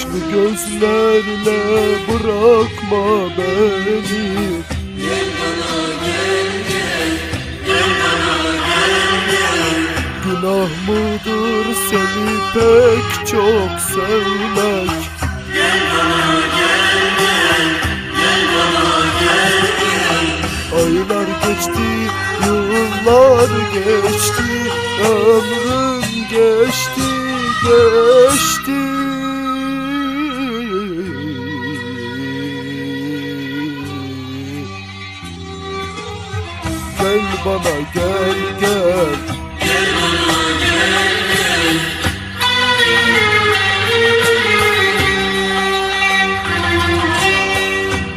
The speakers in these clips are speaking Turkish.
gözlerle bırakma beni Günah mıdır seni pek çok sevmek Aylar geçti, yıllar geçti, ömrüm geçti, geçti. Gel bana gel gel.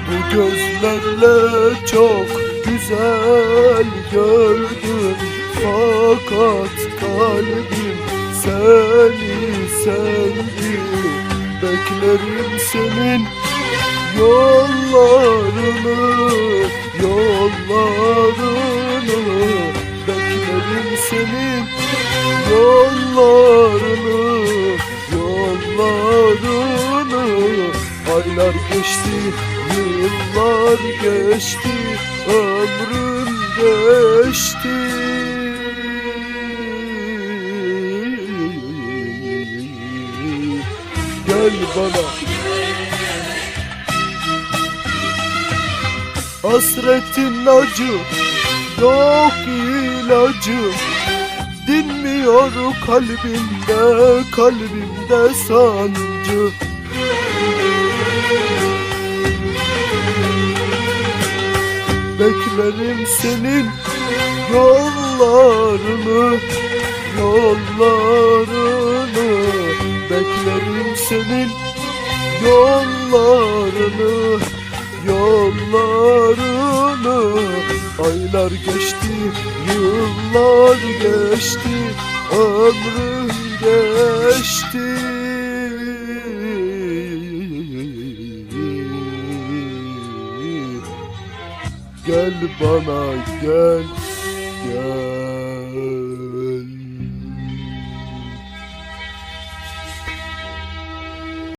Bu gözlerle çok güzel gördüm. Fakat kalbim seni sevdi Beklerim senin yollarını Yollarını Aylar geçti, yıllar geçti, ömrüm geçti. Gel bana. Hasretin acı, yok ilacı. Dinmiyor kalbimde, kalbimde sancı. Beklerim senin yollarını Yollarını. Beklerim senin yollarını Yollarını. Aylar geçti, yıllar geçti Ömrüm geçti Gel bana gel gel